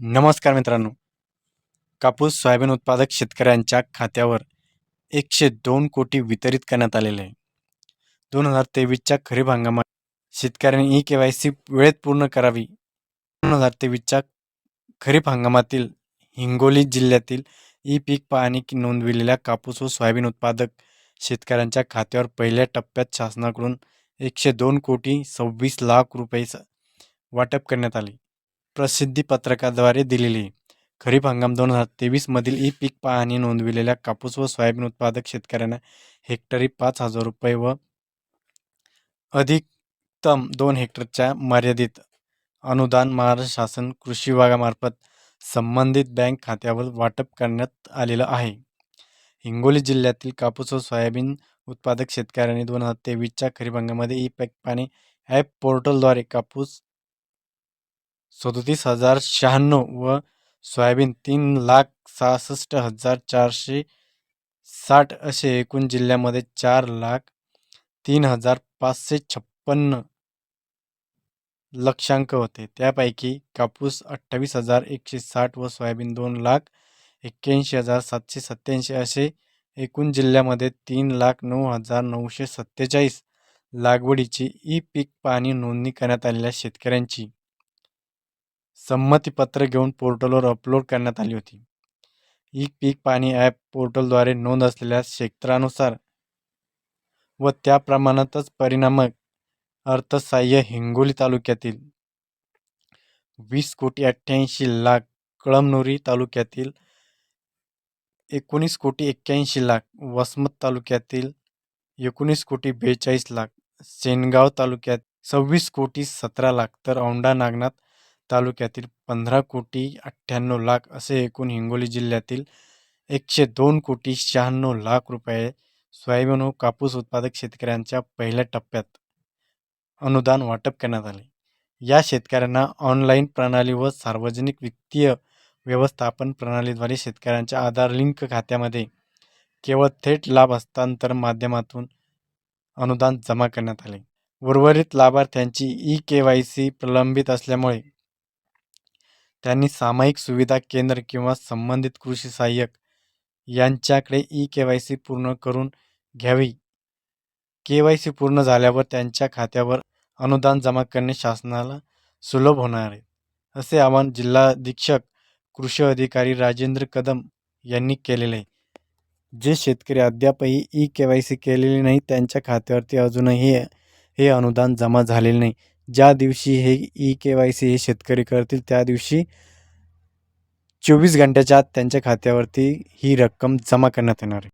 नमस्कार मित्रांनो. कापूस सोयाबीन उत्पादक शेतकऱ्यांच्या खात्यावर एकशे दोन कोटी वितरित करण्यात आलेले आहे. दोन हजार तेवीसच्या खरीप हंगामात शेतकऱ्यांनी ई के वाय सी वेळेत पूर्ण करावी. दोन हजार तेवीसच्या खरीप हंगामातील हिंगोली जिल्ह्यातील ई पीक पाहणी नोंदविलेल्या कापूस व सोयाबीन उत्पादक शेतकऱ्यांच्या खात्यावर पहिल्या टप्प्यात शासनाकडून एकशे दोन कोटी सव्वीस लाख रुपये वाटप करण्यात आले. प्रसिद्धी पत्रकाद्वारे दिलेली. खरीप हंगाम दोन हजार तेवीसमधील ई पीक पाहणी नोंदविलेल्या कापूस व सोयाबीन उत्पादक शेतकऱ्यांना हेक्टरी पाच हजार रुपये व अधिकतम दोन हेक्टरच्या मर्यादित अनुदान महाराष्ट्र शासन कृषी विभागामार्फत संबंधित बँक खात्यावर वाटप करण्यात आलेलं आहे. हिंगोली जिल्ह्यातील कापूस व सोयाबीन उत्पादक शेतकऱ्यांनी दोन हजार तेवीसच्या खरीप हंगामामध्ये ई पीक पाणी ॲप पोर्टलद्वारे कापूस सदोतीस हजार शहाण्णव व सोयाबीन तीन लाख सहासष्ट हजार चारशे साठ असे एकूण जिल्ह्यामध्ये चार लाख तीन हजार पाचशे छप्पन्न लक्षांक होते. त्यापैकी कापूस अठ्ठावीस हजार एकशे साठ व सोयाबीन दोन लाख एक्क्याऐंशी हजार सातशे सत्त्याऐंशी असे एकूण जिल्ह्यामध्ये तीन लाख नऊ हजार नऊशे सत्तेचाळीस लागवडीची ई पीक पाणी नोंदणी करण्यात आलेल्या शेतकऱ्यांची. संमतीपत्र घेऊन पोर्टलवर अपलोड करण्यात आली होती. ई पीक पाणी ॲप पोर्टलद्वारे नोंद असलेल्या क्षेत्रानुसार व त्या प्रमाणातच परिणामक अर्थसहाय्य हिंगोली तालुक्यातील वीस कोटी अठ्ठ्याऐंशी लाख कळमनुरी तालुक्यातील एकोणीस कोटी एक्क्याऐंशी लाख वसमत तालुक्यातील एकोणीस कोटी बेचाळीस लाख सेनगाव तालुक्यात सव्वीस कोटी सतरा लाख तर औंढा नागनाथ तालुक्यातील पंधरा कोटी अठ्ठ्याण्णव लाख असे एकूण हिंगोली जिल्ह्यातील एकशे दोन कोटी शहाण्णव लाख रुपये सोयाबीन व कापूस उत्पादक शेतकऱ्यांच्या पहिल्या टप्प्यात अनुदान वाटप करण्यात आले. या शेतकऱ्यांना ऑनलाईन प्रणाली व सार्वजनिक वित्तीय व्यवस्थापन प्रणालीद्वारे शेतकऱ्यांच्या आधार लिंक खात्यामध्ये केवळ थेट लाभ हस्तांतरण माध्यमातून अनुदान जमा करण्यात आले. उर्वरित लाभार्थ्यांची ई के वाय सी प्रलंबित असल्यामुळे त्यांनी सामायिक सुविधा केंद्र किंवा संबंधित कृषी सहाय्यक यांच्याकडे ई के वाय सी पूर्ण करून घ्यावी. के वाय सी पूर्ण झाल्यावर त्यांच्या खात्यावर अनुदान जमा करणे शासनाला सुलभ होणार आहे असे आवाहन जिल्हाधीक्षक कृषी अधिकारी राजेंद्र कदम यांनी केलेले आहे. जे शेतकरी अद्यापही ई के वाय सी केलेले नाही त्यांच्या खात्यावरती अजूनही हे अनुदान जमा झालेले नाही. ज्या दिवशी हे ई के वाय सी हे शेतकरी करतील त्या दिवशी चोवीस घंट्याच्या आत त्यांच्या खात्यावरती ही रक्कम जमा करण्यात येणार आहे.